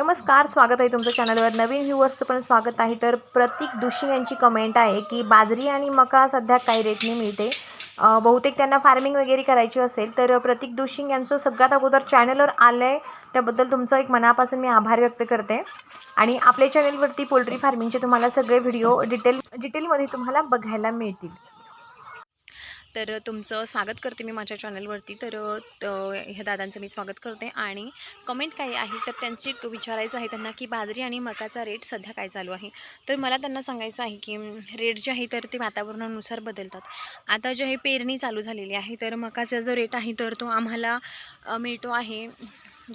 नमस्कार स्वागत आहे तुमचं चॅनलवर. नवीन व्ह्यूअर्सचं पण स्वागत आहे. तर प्रतीक दुशी यांची कमेंट आहे की बाजरी आणि मका सध्या काही रेटने मिळते. बहुतेक त्यांना फार्मिंग वगैरे करायची असेल तर प्रतीक दुशिंग यांचं सगळ्यात अगोदर चॅनलवर आलं आहे त्याबद्दल तुमचं एक मनापासून मी आभार व्यक्त करते. आणि आपल्या चॅनलवरती पोल्ट्री फार्मिंगचे तुम्हाला सगळे व्हिडिओ डिटेल डिटेलमध्ये तुम्हाला बघायला मिळतील. तर तुमचं स्वागत करते मी माझ्या चॅनलवरती. तर ह्या दादांचं मी स्वागत करते आणि कमेंट काय आहे तर त्यांची विचारायचं आहे त्यांना की बाजरी आणि मकाचा रेट सध्या काय चालू आहे? तर मला त्यांना सांगायचं आहे की रेट जे आहे तर ते वातावरणानुसार बदलतात. आता जे आहे पेरणी चालू झालेली आहे तर मकाचा जो रेट आहे तर तो आम्हाला मिळतो आहे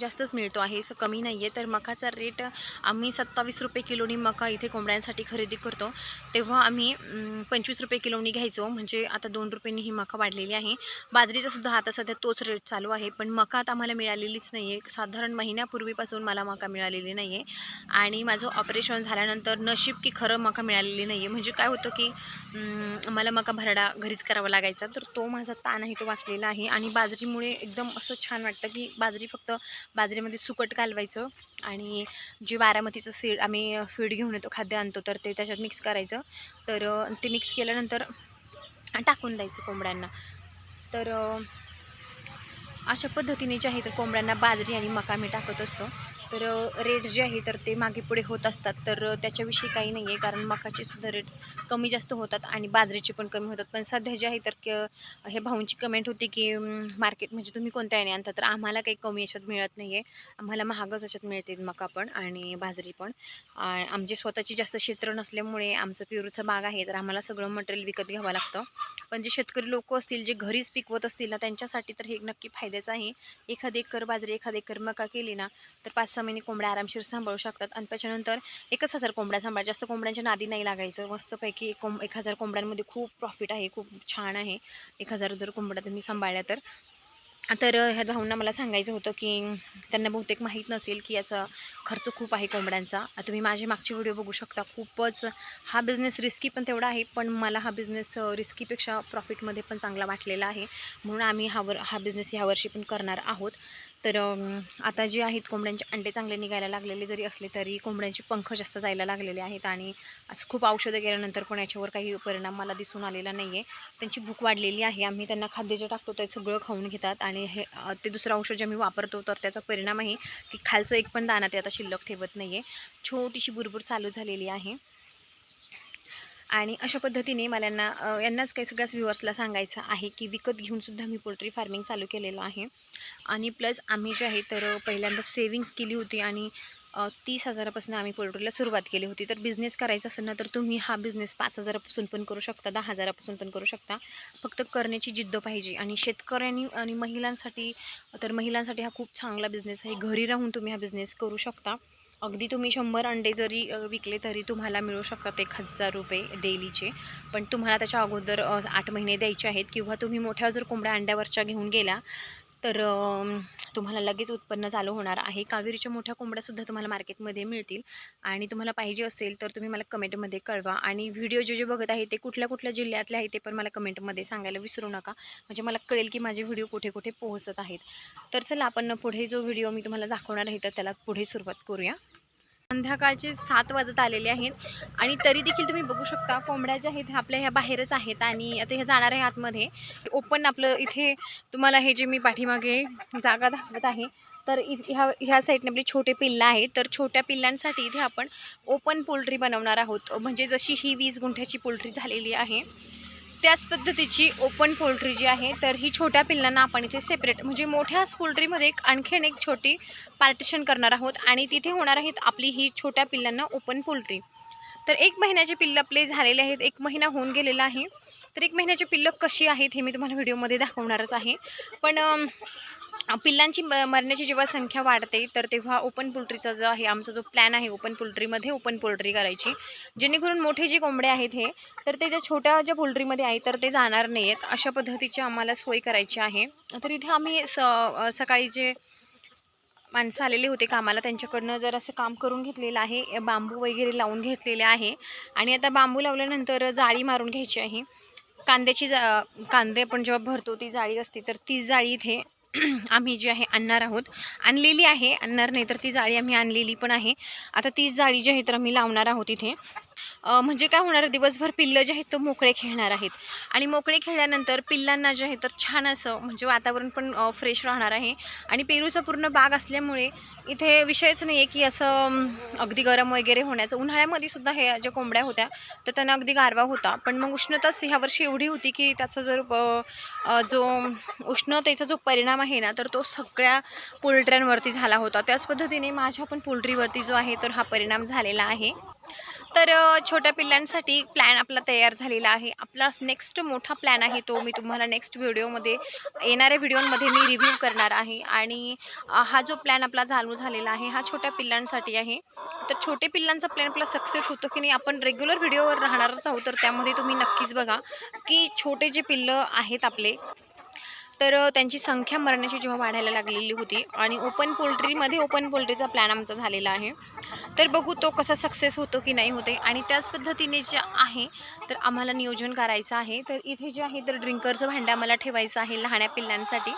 जास्तच मिळतो आहे असं कमी नाही आहे. तर मकाचा रेट आम्ही सत्तावीस रुपये किलोनी मका इथे कोंबड्यांसाठी खरेदी करतो. तेव्हा आम्ही पंचवीस रुपये किलोनी घ्यायचो. म्हणजे आता दोन रुपयांनी ही मका वाढलेली आहे. बाजरीचा सुद्धा आता सध्या तोच रेट चालू आहे. पण मका आता आम्हाला मिळालेलीच नाही आहे. साधारण महिन्यापूर्वीपासून मला मका मिळालेली नाही आहे. आणि माझं ऑपरेशन झाल्यानंतर नशीब की खरं मका मिळालेली नाही आहे. म्हणजे काय होतं की मला मका भरडा घरीच करावा लागायचा. तर तो माझा ताण आहे तो वाचलेला आहे. आणि बाजरीमुळे एकदम असं छान वाटतं की बाजरी फक्त बाजरीमध्ये सुकट घालवायचं आणि जे बारामतीचं सीड आम्ही फीड घेऊन येतो खाद्य आणतो तर ते त्याच्यात मिक्स करायचं. तर ते मिक्स केल्यानंतर टाकून द्यायचं कोंबड्यांना. तर अशा पद्धतीने जे आहे तर कोंबड्यांना बाजरी आणि मका मी टाकत असतो. तर रेट जे आहे तर ते मागे पुढे होत असतात. तर त्याच्याविषयी काही नाही आहे कारण मकाचे सुद्धा रेट कमी जास्त होतात आणि बाजरीचे पण कमी होतात. पण सध्या जे आहे तर क हे भाऊंची कमेंट होती की मार्केट म्हणजे तुम्ही कोणत्या याने आणता? तर आम्हाला काही कमी याच्यात मिळत नाही आहे आम्हाला महागच याच्यात मिळते मका पण आणि बाजरी पण. आमचे स्वतःची जास्त क्षेत्र नसल्यामुळे आमचं पिरूचं बाग आहे तर आम्हाला सगळं मटेरियल विकत घ्यावं लागतं. पण जे शेतकरी लोक असतील जे घरीच पिकवत असतील ना त्यांच्यासाठी तर हे नक्की फायद्याचं आहे. एखादी एकर बाजरी एखादी एकर मका केली ना तर पाच सहा महिने कोंबड्या आरामशीर सांभाळू शकतात. आणि त्याच्यानंतर एकच हजार कोंबड्या सांभाळ जास्त कोंबड्यांच्या नादी नाही लागायचं. मस्तपैकी एक कोंब एक हजार कोंबड्यांमध्ये खूप प्रॉफिट आहे खूप छान आहे. एक हजार जर कोंबड्या तुम्ही सांभाळल्या तर. तर ह्या भाऊंना मला सांगायचं होतं की त्यांना बहुतेक माहीत नसेल की याचा खर्च खूप आहे कोंबड्यांचा. तुम्ही माझे मागचे व्हिडिओ बघू शकता. खूपच हा बिझनेस रिस्की पण तेवढा आहे पण मला हा बिझनेस रिस्कीपेक्षा प्रॉफिटमध्ये पण चांगला वाटलेला आहे. म्हणून आम्ही हा वर हा बिझनेस ह्यावर्षी पण करणार आहोत. तर आता जे आहेत कोंबड्यांचे अंडे चांगले निघायला लागलेले जरी असले तरी कोंबड्यांचे पंख जास्त जायला लागलेले आहेत आणि असं खूप औषधं गेल्यानंतर पण याच्यावर काही परिणाम मला दिसून आलेला नाही आहे त्यांची भूक वाढलेली आहे आम्ही त्यांना खाद्य जे टाकतो ते सगळं खाऊन घेतात आणि हे ते दुसरं औषध जे मी वापरतो तर त्याचा परिणाम आहे की खालचं एक पण दाना ते आता शिल्लक ठेवत नाही आहे छोटीशी बुरबुर चालू झालेली आहे. आणि अशा पद्धतीने मला यांना यांनाच काही सगळ्याच व्ह्युअर्सला सांगायचं आहे की विकत घेऊनसुद्धा मी पोल्ट्री फार्मिंग चालू केलेलं आहे. आणि प्लस आम्ही जे आहे तर पहिल्यांदा सेविंग्स केली होती आणि तीस हजारापासून आम्ही पोल्ट्रीला सुरुवात केली होती. तर बिझनेस करायचा असेल ना तर तुम्ही हा बिझनेस पाच हजारापासून पण करू शकता दहा हजारापासून पण करू शकता. फक्त करण्याची जिद्द पाहिजे. आणि शेतकऱ्यांनी आणि महिलांसाठी तर महिलांसाठी हा खूप चांगला बिझनेस आहे. घरी राहून तुम्ही हा बिझनेस करू शकता. अगदी तुम्ही शंभर अंडे जरी विकले तरी तुम्हाला मिळू शकतात एक हजार रुपये डेलीचे. पण तुम्हाला त्याच्या अगोदर आठ महिने द्यायचे आहेत किंवा तुम्ही मोठ्या जर कोंबड्या अंड्यावरच्या घेऊन गेला तर तुम्हाला लगेच उत्पन्न चालू होणार आहे. कावेरीच्या मोठ्या कोंबड्यासुद्धा तुम्हाला मार्केटमध्ये मिळतील. आणि तुम्हाला पाहिजे असेल तर तुम्ही मला कमेंटमध्ये कळवा. आणि व्हिडिओ जे जे बघत आहे ते कुठल्या कुठल्या जिल्ह्यातले आहे ते पण मला कमेंटमध्ये सांगायला विसरू नका. म्हणजे मला कळेल की माझे व्हिडिओ कुठे कुठे पोहोचत आहेत. तर चला आपण पुढे जो व्हिडिओ मी तुम्हाला दाखवणार आहे तर त्याला पुढे सुरुवात करूया. संध्याकाळचे सात वाजत आलेले आहेत. आणि तरी देखील तुम्ही बघू शकता कोंबड्या ज्या आहेत आपल्या ह्या बाहेरच आहेत आणि आता हे जाणार आहे आतमध्ये. ओपन आपलं इथे तुम्हाला हे जे मी पाठीमागे जागा दाखवत आहे तर इ ह्या ह्या साईडने आपले छोटे पिल्लं आहेत. तर छोट्या पिल्लांसाठी इथे आपण ओपन पोल्ट्री बनवणार आहोत. म्हणजे जशी ही वीस गुंठ्याची पोल्ट्री झालेली आहे त्याच पद्धतीची ओपन पोल्ट्री जी आहे तर ही छोट्या पिल्लांना आपण इथे सेपरेट म्हणजे मोठ्याच पोल्ट्रीमध्ये एक आणखीन एक छोटी पार्टिशन करणार आहोत आणि तिथे होणार आहेत आपली ही छोट्या पिल्लांना ओपन पोल्ट्री तर एक महिन्याचे पिल्लं आपले झालेले आहेत एक महिना होऊन गेलेला आहे. तर एक महिन्याचे पिल्लं कशी आहेत हे मी तुम्हाला व्हिडिओमध्ये दाखवणारच आहे. पण पिल्लांची म मरण्याची जेव्हा संख्या वाढते तर तेव्हा ओपन पोल्ट्रीचा जो आहे आमचा जो प्लॅन आहे ओपन पोल्ट्रीमध्ये ओपन पोल्ट्री करायची. जेणेकरून मोठे जे कोंबडे आहेत हे तर ते ज्या छोट्या ज्या पोल्ट्रीमध्ये आहे तर ते जाणार नाही आहेत अशा पद्धतीची आम्हाला सोय करायची आहे. तर इथे आम्ही स सकाळी जे माणसं आलेले होते कामाला त्यांच्याकडनं जर असं काम करून घेतलेलं आहे बांबू वगैरे लावून घेतलेले आहे. आणि आता बांबू लावल्यानंतर जाळी मारून घ्यायची आहे. कांद्याची जा कांदे आपण जेव्हा भरतो ती जाळी असते तर ती जाळी इथे आम्ही जी आहे आणणार आहोत. आणलेली आहे. आणणार नाही तर ती जाळी आम्ही आणलेली पण आहे. आता तीच जाळी जी आहे तर आम्ही लावणार आहोत इथे. म्हणजे काय होणार दिवसभर पिल्लं जे आहेत तो मोकळे खेळणार आहेत. आणि मोकळे खेळल्यानंतर पिल्लांना जे आहे तर छान असं म्हणजे वातावरण पण फ्रेश राहणार आहे. आणि पेरूचा पूर्ण बाग असल्यामुळे इथे विषयच नाही आहे की असं अगदी गरम वगैरे होण्याचं. उन्हाळ्यामध्ये सुद्धा हे ज्या कोंबड्या होत्या तर त्यांना अगदी गारवा होता. पण मग उष्णताच ह्या वर्षी एवढी होती की त्याचा जर जो उष्णतेचा जो परिणाम आहे ना तर तो सगळ्या पोल्ट्र्यांवरती झाला होता. त्याच पद्धतीने माझ्या पण पोल्ट्रीवरती जो आहे तर हा परिणाम झालेला आहे. तर छोट्या पिल्लांसाठी प्लॅन आपला तयार झालेला आहे. आपला नेक्स्ट मोठा प्लॅन आहे तो मी तुम्हाला नेक्स्ट व्हिडिओमध्ये येणाऱ्या व्हिडिओमध्ये मी रिव्ह्यू करणार आहे. आणि हा जो प्लॅन आपला चालू झालेला आहे हा छोट्या पिल्लांसाठी आहे. तर छोटे पिल्लांचा प्लॅन आपला सक्सेस होतो की नाही आपण रेग्युलर व्हिडिओवर राहणारच आहोत. तर त्यामध्ये तुम्ही नक्कीच बघा की छोटे जे पिल्लं आहेत आपले तर त्यांची संख्या मरण्याची जेव्हा वाढायला लागलेली होती आणि ओपन पोल्ट्रीमध्ये ओपन पोल्ट्रीचा प्लॅन आमचा झालेला आहे. तर बघू तो कसा सक्सेस होतो की नाही होते आणि त्याच पद्धतीने जे आहे तर आम्हाला नियोजन करायचं आहे. तर इथे जे आहे तर ड्रिंकरचं भांडं आम्हाला ठेवायचं आहे लहान्या पिल्लांसाठी.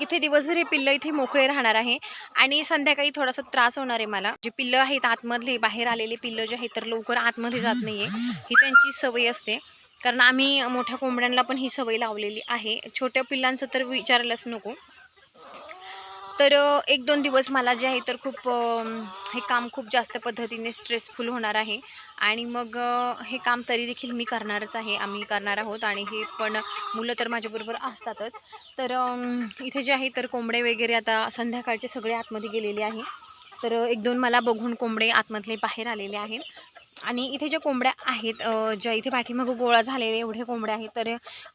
इथे दिवसभर हे पिल्लं इथे मोकळे राहणार आहे आणि संध्याकाळी थोडासा त्रास होणार आहे मला. जे पिल्लं आहेत आतमधले बाहेर आलेले पिल्लं जे आहेत तर लवकर आतमध्ये जात नाही आहे ही त्यांची सवय असते. कारण आम्ही मोठ्या कोंबड्यांना पण ही सवय लावलेली आहे. छोट्या पिल्लांचं तर विचारायलाच नको. तर एक दोन दिवस मला जे आहे तर खूप हे काम खूप जास्त पद्धतीने स्ट्रेसफुल होणार आहे. आणि मग हे काम तरी देखील मी करणारच आहे. आम्ही करणार आहोत आणि हे पण मुलं तर माझ्याबरोबर असतातच. तर इथे जे आहे तर कोंबडे वगैरे आता संध्याकाळचे सगळे आतमध्ये गेलेले आहे. तर एक दोन मला बघून कोंबडे आतमधले बाहेर आलेले आहेत. आणि इथे ज्या कोंबड्या आहेत ज्या इथे पाठीमागं गोळा झालेले एवढे कोंबड्या आहेत तर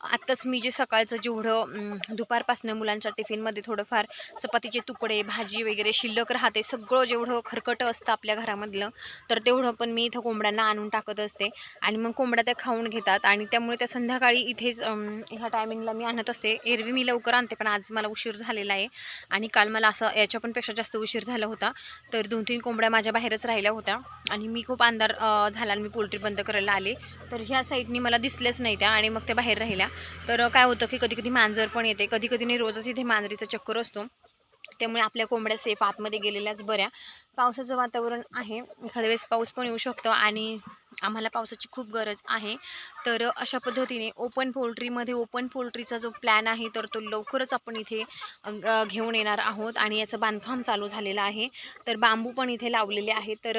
आत्ताच मी जे सकाळचं जेवढं दुपारपासनं मुलांच्या टिफिनमध्ये थोडंफार चपातीचे तुकडे भाजी वगैरे शिल्लक राहते सगळं जेवढं खरकटं असतं आपल्या घरामधलं तर तेवढं पण मी इथं कोंबड्यांना आणून टाकत असते. आणि मग कोंबड्या त्या खाऊन घेतात आणि त्यामुळे त्या संध्याकाळी इथेच ह्या टायमिंगला मी आणत असते. एरवी मी लवकर आणते पण आज मला उशीर झालेला आहे आणि काल मला असं याच्या पण पेक्षा जास्त उशीर झाला होता. तर दोन तीन कोंबड्या माझ्या बाहेरच राहिल्या होत्या आणि मी खूप अंधार झाला आणि मी पोल्ट्री बंद करायला आले. तर ह्या साईडनी मला दिसल्याच नाही त्या आणि मग त्या बाहेर राहिल्या. तर काय होतं की कधी कधी मांजर पण येते. कधी कधी नाही रोजच इथे मांजरीचा चक्कर असतो. त्यामुळे आपल्या कोंबड्या सेफ आतमध्ये गेलेल्याच बऱ्या. पावसाचं वातावरण आहे. एखाद्या वेळेस पाऊस पण येऊ शकतो आणि आम्हाला पावसाची खूप गरज आहे. तर अशा पद्धतीने ओपन पोल्ट्रीमध्ये ओपन पोल्ट्रीचा जो प्लॅन आहे तर तो लवकरच आपण इथे घेऊन येणार आहोत आणि याचं बांधकाम चालू झालेलं आहे. तर बांबू पण इथे लावलेले आहेत. तर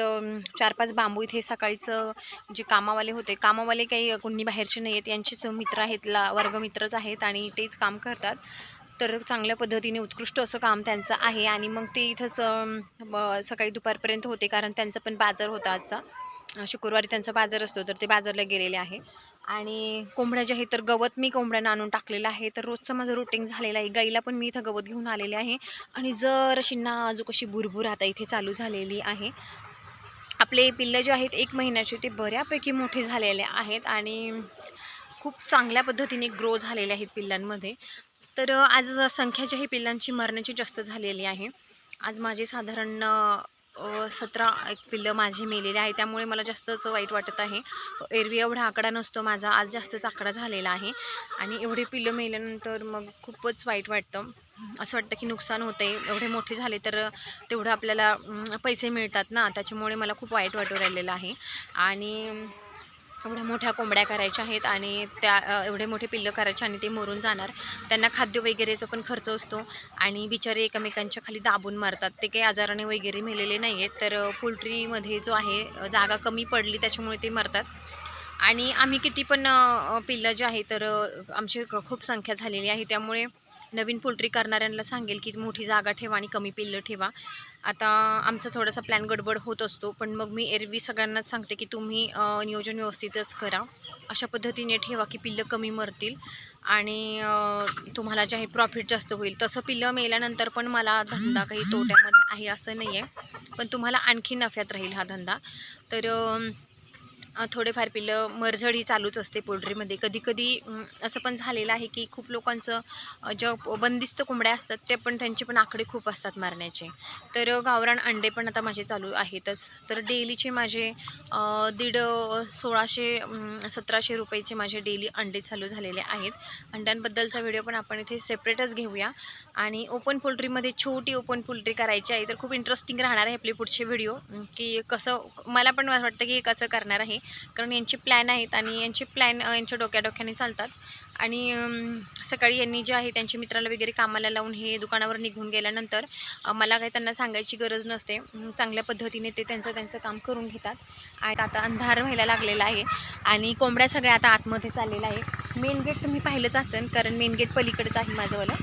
चार पाच बांबू इथे सकाळीचं जे कामावाले होते कामावाले काही कोणी बाहेरचे नाही आहेत यांचेच मित्र आहेत ला वर्गमित्रच आहेत आणि तेच काम करतात. तर चांगल्या पद्धतीने उत्कृष्ट असं काम त्यांचं आहे. आणि मग ते इथंच सकाळी दुपारपर्यंत होते कारण त्यांचा पण बाजार होता आजचा. शुक्रवारी त्यांचा बाजार असतो तर ते बाजारला गेलेले आहे. आणि कोंबड्या जे आहे तर गवत मी कोंबड्यांना आणून टाकलेलं आहे. तर रोजचं माझं रुटीन झालेलं आहे. गाईला पण मी इथं गवत घेऊन आलेले आहे. आणि जर अशी नाजूक अशी भुरभूर आता इथे चालू झालेली आहे. आपले पिल्लं जे आहेत एक महिन्याचे ते बऱ्यापैकी मोठे झालेले आहेत. आणि खूप चांगल्या पद्धतीने ग्रो झालेले आहेत पिल्लांमध्ये. तर आज संख्या जी आहे पिल्लांची मरण्याची जास्त झालेली आहे. आज माझे साधारण सतरा एक पिल्लं माझे मेलेले आहे. त्यामुळे मला जास्तच वाईट वाटत आहे. एरवी एवढा आकडा नसतो माझा. आज जास्तच आकडा झालेला आहे. आणि एवढे पिल्लं मेल्यानंतर मग खूपच वाईट वाटतं. असं वाटतं की नुकसान होतं आहे एवढे मोठे झाले तर तेवढं आपल्याला पैसे मिळतात ना. त्याच्यामुळे मला खूप वाईट वाटू राहिलेलं आहे. आणि एवढ्या मोठ्या कोंबड्या करायच्या आहेत आणि त्या एवढे मोठे पिल्लं करायचे आणि ते मरून जाणार. त्यांना खाद्य वगैरेचा पण खर्च असतो आणि बिचारे एकमेकांच्या खाली दाबून मारतात. ते काही आजाराने वगैरे मेलेले नाही आहेत तर पोल्ट्रीमध्ये जो आहे जागा कमी पडली त्याच्यामुळे ते मरतात. आणि आम्ही किती पण पिल्लं जे आहे तर आमची खूप संख्या झालेली आहे. त्यामुळे नवीन पोल्ट्री करणाऱ्यांना सांगेल की मोठी जागा ठेवा आणि कमी पिल्लं ठेवा. आता आमचा थोडासा प्लॅन गडबड होत असतो पण मग मी एरवी सगळ्यांनाच सांगते की तुम्ही नियोजन व्यवस्थितच करा. अशा पद्धतीने ठेवा की पिल्लं कमी मरतील आणि तुम्हाला जे आहे प्रॉफिट जास्त होईल. तसं पिल्लं मेल्यानंतर पण मला धंदा काही तोट्यामध्ये आहे असं नाही आहे पण तुम्हाला आणखी नफ्यात राहील हा धंदा. तर थोडेफार पिल्लं मरझड ही चालूच असते पोल्ट्रीमध्ये. कधी कधी असं पण झालेलं आहे की खूप लोकांचं ज्या बंदिस्त कोंबड्या असतात ते पण त्यांचे पण आकडे खूप असतात मारण्याचे. तर गावरान अंडे पण आता माझे चालू आहेतच. तर डेलीचे माझे दीड सोळाशे सतराशे रुपयेचे माझे डेली अंडे चालू झालेले आहेत. अंड्यांबद्दलचा व्हिडिओ पण आपण इथे सेपरेटच घेऊया. आणि ओपन पोल्ट्रीमध्ये छोटी ओपन पोल्ट्री करायची आहे तर खूप इंटरेस्टिंग राहणार आहे आपले पुढचे व्हिडिओ. की कसं मला पण वाटतं की हे कसं करणार आहे. कारण यांचे प्लॅन आहेत आणि यांचे प्लॅन यांच्या डोक्या डोक्याने चालतात. आणि सकाळी यांनी जे आहे त्यांच्या मित्राला वगैरे कामाला लावून हे दुकानावर निघून गेल्यानंतर मला काही त्यांना सांगायची गरज नसते. चांगल्या पद्धतीने ते त्यांचं त्यांचं काम करून घेतात. आणि आता अंधार व्हायला लागलेला आहे आणि कोंबड्या सगळ्या आता आतमध्ये चाललेल्या आहे मेन गेट तुम्ही पाहिलंच असेल कारण मेन गेट पलीकडचं आहे माझंवालं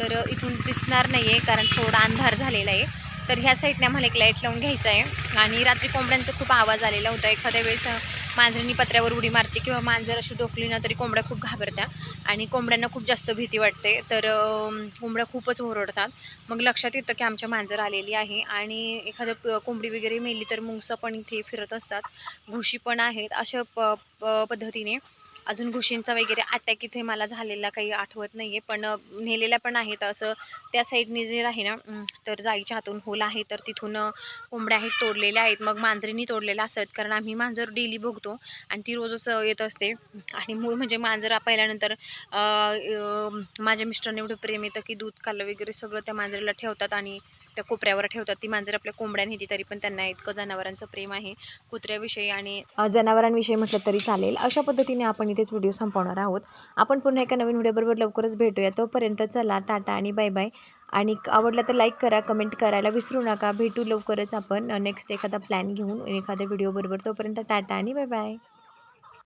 तर इथून दिसणार नाही आहे कारण थोडा अंधार झालेला आहे. तर ह्या साईडने आम्हाला एक लाइट लावून घ्यायचं आहे. आणि रात्री कोंबड्यांचा खूप आवाज आलेला होता. एखाद्या वेळेस मांजरनी पत्र्यावर उडी मारते किंवा मांजर अशी डोकली ना तरी कोंबड्या खूप घाबरत्या. आणि कोंबड्यांना खूप जास्त भीती वाटते. तर कोंबड्या खूपच ओरडतात. मग लक्षात येतं की आमच्या मांजर आलेली आहे. आणि एखादं कोंबडी वगैरे मेली तर मुंगसं पण इथे फिरत असतात. घुशी पण आहेत. अशा प प- पद्धतीने अजून घुशींचा वगैरे अटॅक इथे मला झालेला काही आठवत नाही आहे पण नेलेल्या पण आहेत. असं त्या साईडने जे आहे ना तर जाईच्या हातून होल आहे तर तिथून कोंबड्या आहेत तोडलेल्या आहेत. मग मांजरीनी तोडलेल्या असत कारण आम्ही मांजर डेली बघतो आणि ती रोजच असं येत असते. आणि मूळ म्हणजे मांजर पहिल्यानंतर माझ्या मिस्टरने एवढं प्रेम येतं की दूध खाल्लं वगैरे सगळं त्या मांजरीला ठेवतात आणि त्या कोपऱ्यावर ठेवतात. ती मांजर आपल्या कोंबड्या नेती तरी पण त्यांना इतकं जनावरांचं प्रेम आहे. कुत्र्याविषयी आणि जनावरांविषयी म्हटलं तरी चालेल. अशा पद्धतीने आपण इथेच व्हिडिओ संपवणार आहोत. आपण पुन्हा एका नवीन व्हिडिओबरोबर लवकरच भेटूया. तोपर्यंत चला टाटा आणि बाय बाय आणि क- आवडलं तर लाईक करा कमेंट करायला विसरू नका. भेटू लवकरच आपण. नेक्स्ट एखादा प्लॅन घेऊन एखाद्या व्हिडिओबरोबर तोपर्यंत टाटा आणि बाय बाय